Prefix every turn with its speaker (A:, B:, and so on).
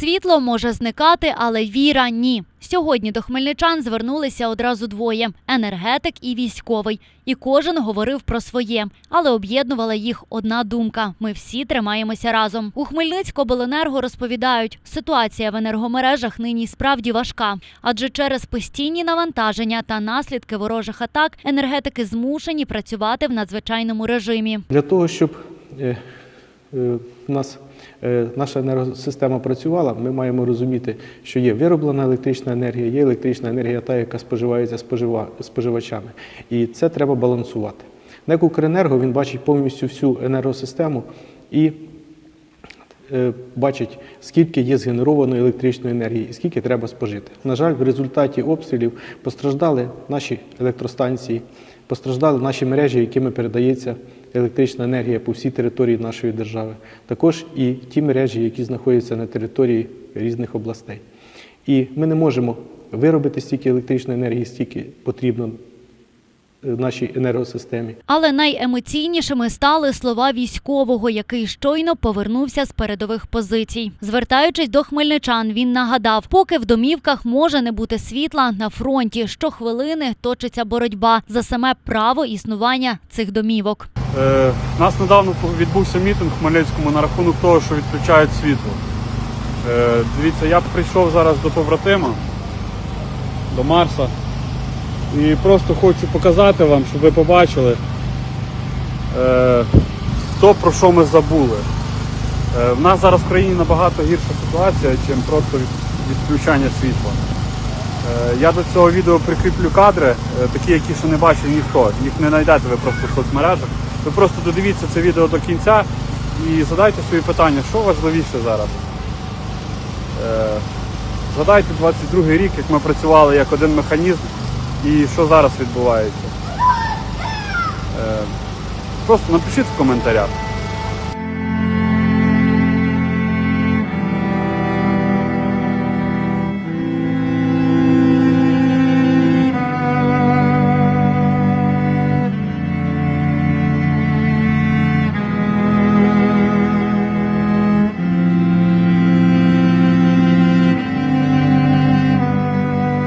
A: Світло може зникати, але віра ні. Сьогодні до хмельничан звернулися одразу двоє: енергетик і військовий. І кожен говорив про своє, але об'єднувала їх одна думка: ми всі тримаємося разом. У Хмельницькобленерго розповідають, ситуація в енергомережах нині справді важка, адже через постійні навантаження та наслідки ворожих атак енергетики змушені працювати в надзвичайному режимі.
B: Для того, щоб е, е, нас е, наша енергосистема працювала, ми маємо розуміти, що є вироблена електрична енергія, є електрична енергія, та, яка споживається спожива- споживачами. І це треба балансувати. НЕК «Укренерго» він бачить повністю всю енергосистему і е, бачить, скільки є згенерованої електричної енергії і скільки треба спожити. На жаль, в результаті обстрілів постраждали наші електростанції, постраждали наші мережі, якими передається електрична енергія по всій території нашої держави. Також і ті мережі, які знаходяться на території різних областей. І ми не можемо виробити стільки електричної енергії, стільки потрібно е, нашій енергосистемі.
A: Але найемоційнішими стали слова військового, який щойно повернувся з передових позицій. Звертаючись до хмельничан, він нагадав, поки в домівках може не бути світла на фронті, щохвилини точиться боротьба за саме право існування цих домівок.
C: Е, У нас недавно відбувся мітинг в Хмельницькому на рахунок того, що відключають світло. Е, Дивіться, я прийшов зараз до побратима, до Марса. І просто хочу показати вам, щоб ви побачили, е, то, про що ми забули. Е, В нас зараз в країні набагато гірша ситуація, ніж просто відключання світла. Е, Я до цього відео прикріплю кадри, е, такі, які ще не бачив ніхто. Їх не знайдете ви просто в соцмережах. Ви просто додивіться це відео до кінця і задайте собі питання, що важливіше зараз. Е, Згадайте 22 рік, як ми працювали як один механізм і що зараз відбувається. Е, Просто напишіть в коментарях.